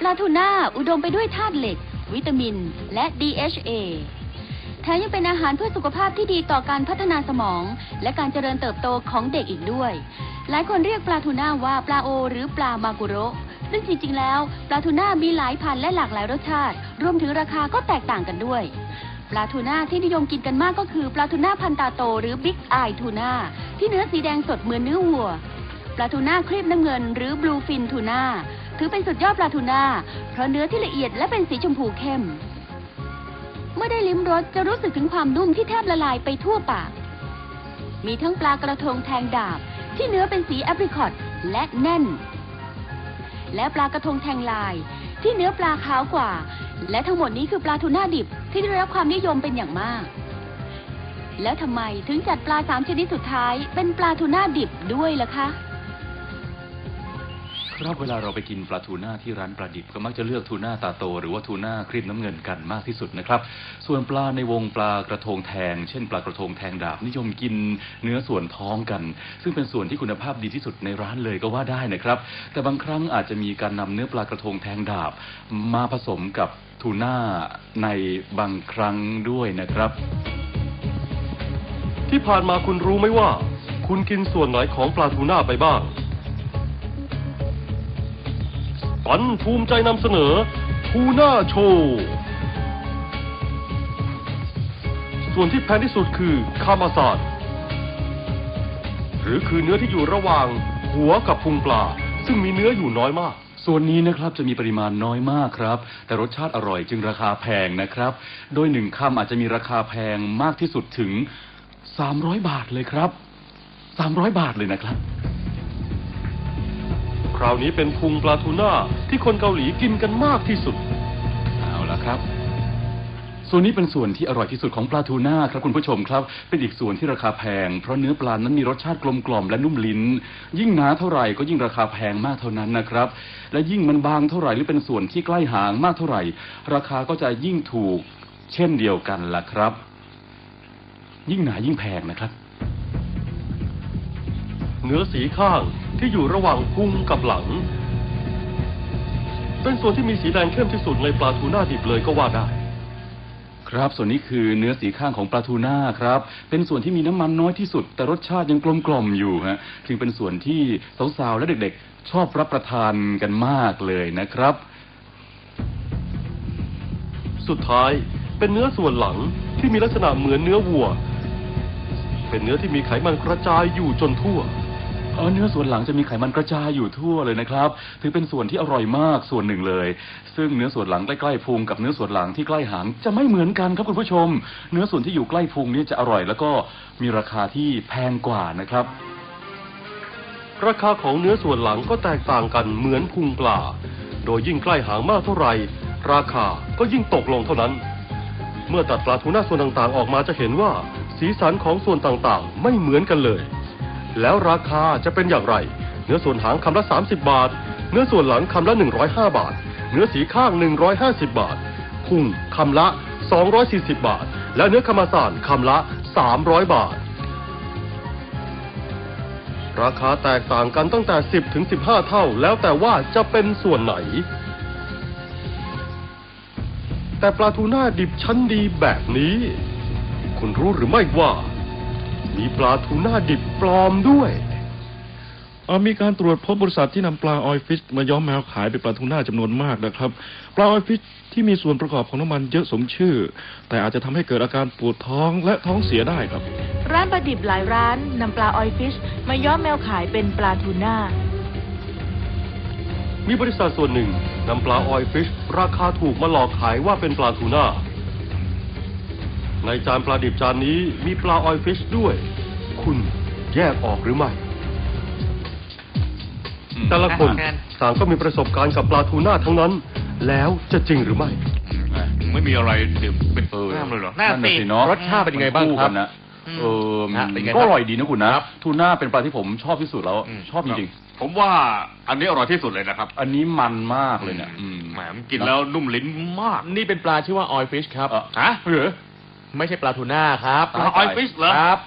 ปลาทูน่าอุดมไปด้วยธาตุเหล็ก วิตามิน และ DHA แถมยังเป็นอาหารเพื่อสุขภาพที่ดีต่อการพัฒนาสมอง และการเจริญเติบโตของเด็กอีกด้วย หลายคนเรียกปลาทูน่าว่าปลาโอ หรือปลามากุโระซึ่งจริงๆ แล้วปลาทูน่ามีหลายพันและหลากหลายรสชาติ รวมถึงราคาก็แตกต่างกันด้วย ปลาทูน่าที่นิยมกินกันมากก็คือปลาทูน่าพันตาโตหรือบิ๊กไอทูน่าที่เนื้อสีแดงสดเหมือนเนื้อวัว ปลาทูน่าครีบน้ำเงินหรือบลูฟินทูน่า ถือเป็นสุดยอดปลาทูน่า เพราะเนื้อที่ละเอียดและเป็นสีชมพูเข้ม เมื่อได้ลิ้มรสจะรู้สึกถึงความนุ่มที่แทบละลายไปทั่วปาก มีทั้งปลากระทงแทงดาบ ที่เนื้อเป็นสีแอปริคอตและแน่น และปลากระทงแทงลาย ที่เนื้อปลาขาวกว่า และทั้งหมดนี้คือปลาทูน่าดิบที่ได้รับความนิยมเป็นอย่างมาก แล้วทำไมถึงจัดปลาสามชนิดสุดท้ายเป็นปลาทูน่าดิบด้วยล่ะคะ ครับเวลาเราไปกินปลาทูน่าที่ร้านปลาดิบก็มักจะเลือกทูน่าตาโต หรือว่าทูน่าครีบน้ำเงินกันมากที่สุดนะครับ ส่วนปลาในวงปลากระทงแทง เช่น ปลากระทงแทงดาบนิยมกินเนื้อส่วนท้องกัน ซึ่งเป็นส่วนที่คุณภาพดีที่สุดในร้านเลยก็ว่าได้นะครับ แต่บางครั้งอาจจะมีการนำเนื้อปลากระทงแทงดาบ มาผสมกับทูน่าในบางครั้งด้วยนะครับ ที่ผ่านมาคุณรู้ไหมว่า คุณกินส่วนไหนของปลาทูน่าไปบ้าง ปันภูมิใจนำเสนอทูน่าโชว์ส่วนที่แพงที่สุดคือคามาซานหรือคือเนื้อที่อยู่ระหว่างหัวกับพุงปลา ซึ่งมีเนื้ออยู่น้อยมาก ส่วนนี้นะครับจะมีปริมาณน้อยมากครับ แต่รสชาติอร่อยจึงราคาแพงนะครับ โดยหนึ่งคำอาจจะมีราคาแพงมากที่สุดถึง 300 บาทเลยครับ 300 บาทเลยนะครับ คราวนี้เป็นพุงปลาทูน่าที่คนเกาหลีกินกันมากที่สุด เอาละครับ ส่วนนี้เป็นส่วนที่อร่อยที่สุดของปลาทูน่าครับคุณผู้ชมครับ เป็นอีกส่วนที่ราคาแพง เพราะเนื้อปลานั้นมีรสชาติกลมกล่อมและนุ่มลิ้น ยิ่งหนาเท่าไหร่ก็ยิ่งราคาแพงมากเท่านั้นนะครับ และยิ่งมันบางเท่าไหร่หรือเป็นส่วนที่ใกล้หางมากเท่าไหร่ ราคาก็จะยิ่งถูก เช่นเดียวกันล่ะครับ ยิ่งหนายิ่งแพงนะครับ เนื้อสีข้างที่อยู่ระหว่างพุงกับหลัง เป็นส่วนที่มีสีแดงเข้มที่สุดในปลาทูน่าดิบเลยก็ว่าได้ ครับ ส่วนนี้คือเนื้อสีข้างของปลาทูน่าครับ เป็นส่วนที่มีน้ำมันน้อยที่สุด แต่รสชาติยังกลมกล่อมอยู่ฮะจึงเป็นส่วนที่สาวๆและเด็กๆ ชอบรับประทานกันมากเลยนะครับ สุดท้ายเป็นเนื้อส่วนหลังที่มีลักษณะเหมือนเนื้อวัว เป็นเนื้อที่มีไขมันกระจายอยู่จนทั่ว เออเนื้อส่วนหลังจะมีไขมันกระจายอยู่ทั่วเลยนะครับ ถือเป็นส่วนที่อร่อยมากส่วนหนึ่งเลย ซึ่งเนื้อส่วนหลังใกล้ๆพุงกับเนื้อส่วนหลังที่ใกล้หางจะไม่เหมือนกันครับคุณผู้ชม เนื้อส่วนที่อยู่ใกล้พุงนี่จะอร่อย แล้วก็มีราคาที่แพงกว่านะครับ ราคาของเนื้อส่วนหลังก็แตกต่างกันเหมือนพุงปลา โดยยิ่งใกล้หางมากเท่าไหร่ ราคาก็ยิ่งตกลงเท่านั้น เมื่อตัดปลาทูน่าส่วนต่างๆออกมาจะเห็นว่า สีสันของส่วนต่างๆ ไม่เหมือนกันเลย แล้วราคาจะเป็นอย่างไร เนื้อส่วนหางคำละ 30 บาท เนื้อส่วนหลังคำละ 105 บาท เนื้อสีข้าง 150 บาทพุงคำละ 240 บาท และเนื้อคามาซานคำละ 300 บาท ราคาแตกต่างกันตั้งแต่ 10 ถึง 15 เท่า แล้วแต่ว่าจะเป็นส่วนไหน แต่ปลาทูน่าดิบชั้นดีแบบนี้ คุณรู้หรือไม่ว่า มีปลาทูน่าดิบปลอมด้วยเอ่อมีการตรวจพบบริษัทที่นำปลาออยฟิชมาย้อมแมวขายเป็นปลาทูน่าจำนวนมากนะครับ ปลาออยฟิชที่มีส่วนประกอบของน้ำมันเยอะสมชื่อ แต่อาจจะทำให้เกิดอาการปวดท้องและท้องเสียได้ครับ ร้านปลาดิบหลายร้านนำปลาออยฟิชมาย้อมแมวขายเป็นปลาทูน่า มีบริษัทส่วนหนึ่งนำปลาออยฟิชราคาถูกมาหลอกขายว่าเป็นปลาทูน่า ในจานปลาดิบจานนี้มีปลาออยฟิชด้วย คุณแยกออกหรือไม่ แต่ละคนต่างก็มีประสบการณ์กับปลาทูน่าทั้งนั้น แล้วจะจริงหรือไม่ ไม่มีอะไรเดี๋ยวเป็นเออน้ำเลยเหรอนั่นน่ะสิเนาะรสชาติเป็นยังไงบ้างครับนะเออฮะเป็นไงก็ครับอร่อยดีนะคุณนะทูน่าเป็นปลาที่ผมชอบที่สุดแล้วอืมชอบจริงผมว่าอันนี้อร่อยที่สุดเลยนะครับๆอันนี้มันมากเลยเนี่ยอืมแหมมันกินแล้วนุ่มลิ้นมาก นี่เป็นปลาชื่อว่าออยฟิชครับเอ่อฮะเหรอ ไม่ใช่ปลาทูน่าครับปลาออยฟิชเหรอ ครับ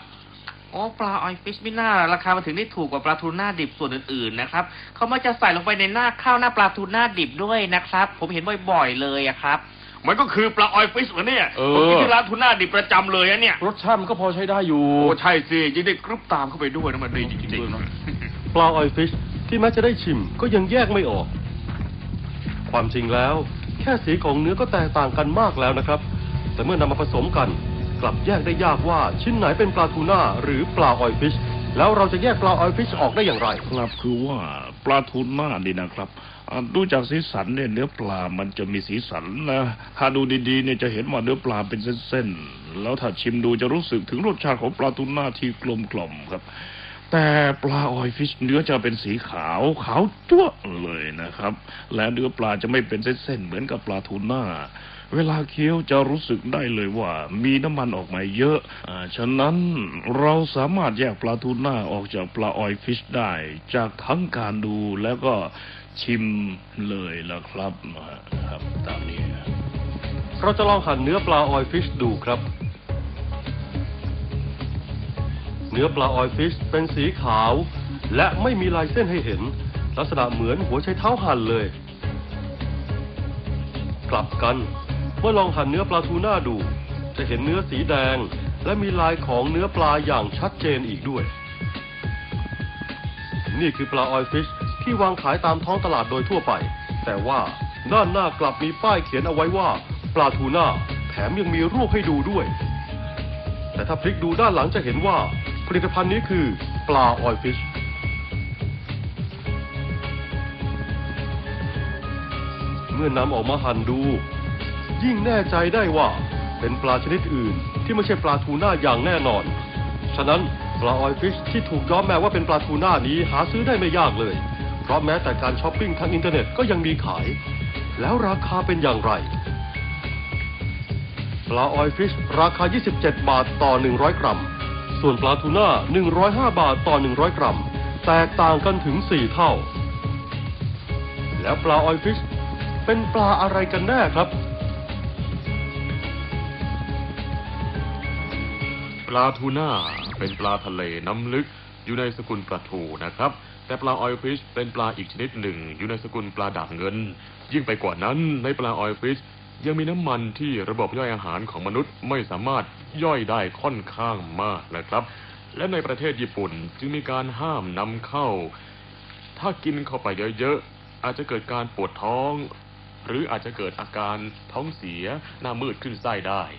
อ๋อปลาออยฟิชไม่น่าราคามันถึงได้ถูกกว่าปลาทูน่าดิบส่วนอื่นๆนะครับเขามักจะใส่ลงไปในหน้าข้าวหน้าปลาทูน่าดิบด้วยนะครับ ผมเห็นบ่อยๆเลยอะครับ มันก็คือปลาออยฟิชเหมือนเนี่ยเออ ผมกินที่ร้านทูน่าดิบประจำเลยอะเนี่ย รสชาติมันก็พอใช้ได้อยู่ โอ้ใช่สิยิ่งได้กรึบตามเข้าไปด้วยนะมันดีจริงๆเนอะปลาออยฟิชที่แม้จะได้ชิมก็ยังแยกไม่ออก ความจริงแล้ว แค่สีของเนื้อก็แตกต่างกันมากแล้วนะครับ แต่เมื่อนำมาผสมกัน กลับแยกได้ยากว่าชิ้นไหนเป็นปลาทูน่าหรือปลาออยฟิช แล้วเราจะแยกปลาออยฟิชออกได้อย่างไร ครับคือว่าปลาทูน่านี่นะครับอ่าดูจากสีสันเนี่ยเนื้อปลามันจะมีสีสันนะถ้าดูดีๆเนี่ยจะเห็นว่าเนื้อปลาเป็นเส้นๆแล้วถ้าชิมดูจะรู้สึกถึงรสชาติของปลาทูน่าที่กลมกล่อมครับ แต่ปลาออยฟิชเนื้อจะเป็นสีขาวขาวจั่วะเลยนะครับ และเนื้อปลาจะไม่เป็นเส้นๆเหมือนกับปลาทูน่า เวลาเคี้ยวจะรู้สึกได้เลยว่ามีน้ำมันออกมาเยอะอ่าฉะนั้นเราสามารถแยกปลาทูน่าออกจากปลาออยฟิชได้ จากทั้งการดูแล้วก็ชิมเลยละครับนะครับตามนี้เราจะลองหั่นเนื้อปลาออยฟิชดูครับ เนื้อปลาออยฟิชเป็นสีขาว และไม่มีลายเส้นให้เห็น ลักษณะเหมือนหัวใช้เท้าหั่นเลย กลับกัน เมื่อลองหั่นเนื้อปลาทูน่าดู จะเห็นเนื้อสีแดง และมีลายของเนื้อปลาอย่างชัดเจนอีกด้วย นี่คือปลาออยฟิชที่วางขายตามท้องตลาดโดยทั่วไป แต่ว่าด้านหน้ากลับมีป้ายเขียนเอาไว้ว่า ปลาทูน่าแถมยังมีรูปให้ดูด้วย แต่ถ้าพลิกดูด้านหลังจะเห็นว่า ผลิตภัณฑ์นี้คือ ปลาออยฟิชเมื่อนำออกมาหั่นดู ยิ่งแน่ใจได้ว่าเป็นปลาชนิดอื่นที่ไม่ใช่ปลาทูน่าอย่างแน่นอน ฉะนั้นปลาออยฟิชที่ถูกย้อมแม้ว่าเป็นปลาทูน่านี้หาซื้อได้ไม่ยากเลย เพราะแม้แต่การช้อปปิ้งทางอินเทอร์เน็ตก็ยังมีขาย แล้วราคาเป็นอย่างไร ปลาออยฟิชราคา 27 บาทต่อ 100 กรัม ส่วนปลาทูน่า 105 บาทต่อ 100 กรัม แตกต่างกันถึง 4 เท่า แล้วปลาออยฟิชเป็นปลาอะไรกันแน่ครับ ปลาทูน่าเป็นปลาทะเลน้ำลึก อยู่ในสกุลปลาทูนะครับ แต่ปลาออยฟิชเป็นปลาอีกชนิดหนึ่ง อยู่ในสกุลปลาดาบเงิน ยิ่งไปกว่านั้นในปลาออยฟิชยังมีน้ำมันที่ระบบย่อยอาหารของมนุษย์ไม่สามารถย่อยได้ค่อนข้างมากนะครับ และในประเทศญี่ปุ่นจึงมีการห้ามนำเข้า ถ้ากินเข้าไปเยอะๆ อาจจะเกิดการปวดท้อง หรืออาจจะเกิดอาการท้องเสียหน้ามืดขึ้นไส้ได้